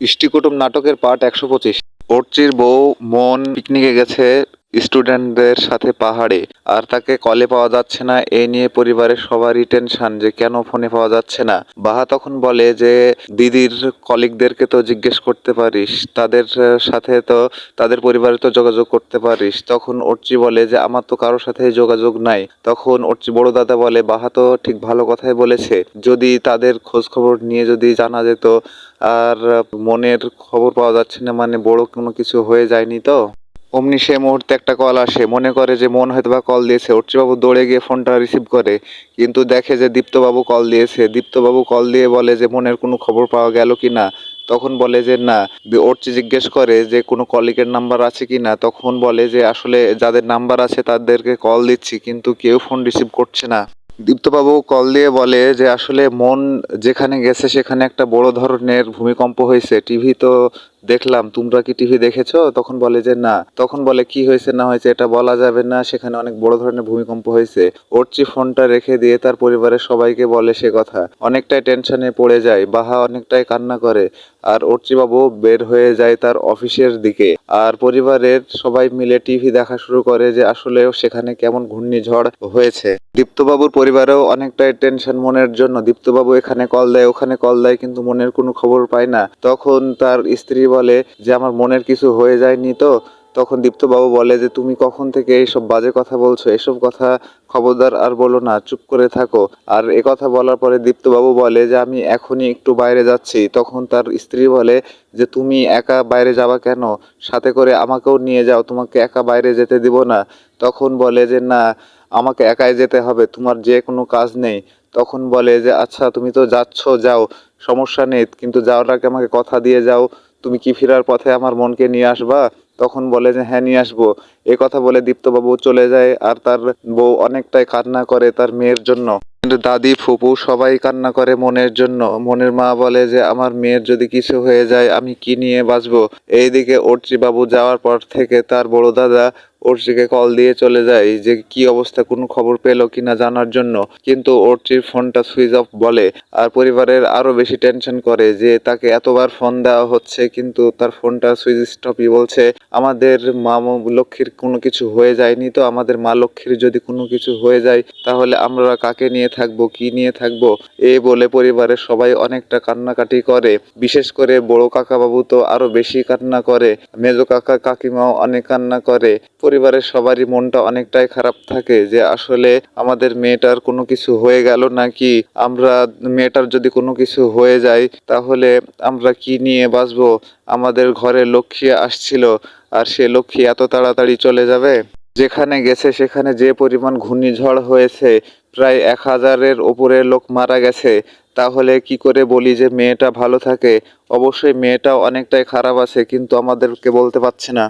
ইষ্টিকুটুম নাটকের পার্ট একশো পঁচিশ। অর্চির বউ মন পিকনিকে গেছে স্টুডেন্টদের সাথে পাহাড়ে, আর তাকে কলে পাওয়া যাচ্ছে না। এই নিয়ে পরিবারের সবারই টেনশন যে কেন ফোনে পাওয়া যাচ্ছে না। বাহা তখন বলে যে, দিদির কলিগদেরকে তো জিজ্ঞেস করতে পারিস, তাদের সাথে তো, তাদের পরিবারে তো যোগাযোগ করতে পারিস। তখন অর্চি বলে যে, আমার তো কারোর সাথে যোগাযোগ নাই। তখন অর্চি বড় দাদা বলে, বাহা তো ঠিক ভালো কথাই বলেছে। যদি তাদের খোঁজ খবর নিয়ে যদি জানা যেত, আর মনের খবর পাওয়া যাচ্ছে না মানে বড় কোনো কিছু হয়ে যায়নি তো? অমনি সে মুহূর্তে একটা কল আসে। মনে করে যে মন হয়তো বা কল দিয়েছে। অর্চিবাবু দৌড়ে গিয়ে ফোনটা রিসিভ করে। কিন্তু দেখে যে দীপ্তবাবু কল দিয়েছে। দীপ্তবাবু কল দিয়ে বলে যে মনের কোনো খবর পাওয়া গেল কি না? তখন বলে যে না। অর্চি জিজ্ঞেস করে যে কোনো কলিগের নাম্বার আছে কি না? তখন বলে যে আসলে যাদের নাম্বার আছে তাদেরকে কল দিচ্ছি, কিন্তু কেউ ফোন রিসিভ করছে না। দীপ্তবাবু কল দিয়ে বলে যে আসলে মন যেখানে গেছে সেখানে একটা বড় ধরনের ভূমিকম্প হয়েছে। টিভি তো দেখলাম, তোমরা কি টিভি দেখেছ? তখন বলে যে না। তখন বলে কি হয়েছে না হয়েছে এটা বলা যাবে না, সেখানে অনেক বড় ধরনের ভূমিকম্প হয়েছে। অর্চি ফোনটা রেখে দিয়ে তার পরিবারের সবাইকে বলে সে কথা। অনেকটাই টেনশনে পড়ে যায়, বাহা অনেকটাই কান্না করে। আর অর্চিবাবু বের হয়ে যায় তার অফিসের দিকে। আর পরিবারের সবাই মিলে টিভি দেখা শুরু করে যে আসলেও সেখানে কেমন ঘূর্ণিঝড় হয়েছে। দীপ্তবাবুর পরিবারেও অনেকটাই টেনশন মনের জন্য। দীপ্তবাবু এখানে কল দেয়, ওখানে কল দেয়, কিন্তু মনের কোনো খবর পায় না। তখন তার স্ত্রী বলে যে, আমার মনের কিছু হয়ে যায়নি তো? তখন দীপ্তবাবু বলে যে, তুমি কখন থেকে এইসব বাজে কথা বলছো? এসব কথা খবরদার আর বলো না, চুপ করে থাকো। আর এ কথা বলার পরে দীপ্তবাবু বলে যে, আমি এখনই একটু বাইরে যাচ্ছি। তখন তার স্ত্রী বলে যে, তুমি একা বাইরে যাবা কেন? সাথে করে আমাকেও নিয়ে যাও, তোমাকে একা বাইরে যেতে দিব না। তখন বলে যে, না আমাকে একাই যেতে হবে, তোমার যে কোনো কাজ নেই। তখন বলে যে আচ্ছা তুমি তো যাচ্ছ, যাও, সমস্যা নেই, কিন্তু যাওয়ার আগে আমাকে কথা দিয়ে যাও, তুমি কি ফেরার পথে আমার মনকে নিয়ে আসবা? তখন বলে যে হ্যাঁ নিয়ে আসব। এ কথা বলে দীপ্তবাবু চলে যায়, আর তার বউ অনেকটাই কান্না করে তার মেয়ের জন্য। কিন্তু দাদি, ফুপু সবাই কান্না করে মনের জন্য। মনের মা বলে যে, আমার মেয়ের যদি কিছু হয়ে যায়, আমি কি নিয়ে বাঁচবো? এইদিকে বাবু যাওয়ার পর থেকে তার বড় দাদা অর্চিকে কল দিয়ে চলে যায় যে কি অবস্থা, কোনো খবর পেল কিনা জানার জন্য। কিন্তু অর্চির ফোনটা সুইচ অফ বলে আর পরিবারের আরও বেশি টেনশন করে যে তাকে এতবার ফোন দেওয়া হচ্ছে, কিন্তু তার ফোনটা সুইচ স্টপই বলছে, আমাদের মা লক্ষ্মীর কোনো কিছু হয়ে যায়নি তো, আমাদের মা লক্ষ্মীর যদি কোনো কিছু হয়ে যায়, তাহলে আমরা কাকে নিয়ে থাকব, কি নিয়ে থাকব? এই বলে পরিবারের সবাই অনেকটা কান্নাকাটি করে। বিশেষ করে বড় কাকা বাবু তো আরও বেশি কান্না করে, মেজো কাকা কাকিমাও অনেক কান্না করে। পরিবারের সবারই মনটা অনেকটাই খারাপ থাকে যে আসলে আমাদের মেয়েটার কোনো কিছু হয়ে গেল নাকি আমরা মেয়েটার যদি কোনো কিছু হয়ে যায় তাহলে আমরা কি নিয়ে বাঁচবো? আমাদের ঘরে লক্ষ্মী আসছিল আর সে লক্ষ্মী এত তাড়াতাড়ি চলে যাবে? যেখানে গেছে সেখানে যে পরিমাণ ঘূর্ণিঝড় হয়েছে, প্রায় এক হাজারের ওপরে লোক মারা গেছে। তাহলে কি করে বলি যে মেয়েটা ভালো থাকে? অবশ্যই মেয়েটাও অনেকটাই খারাপ আছে, কিন্তু আমাদেরকে বলতে পারছে না।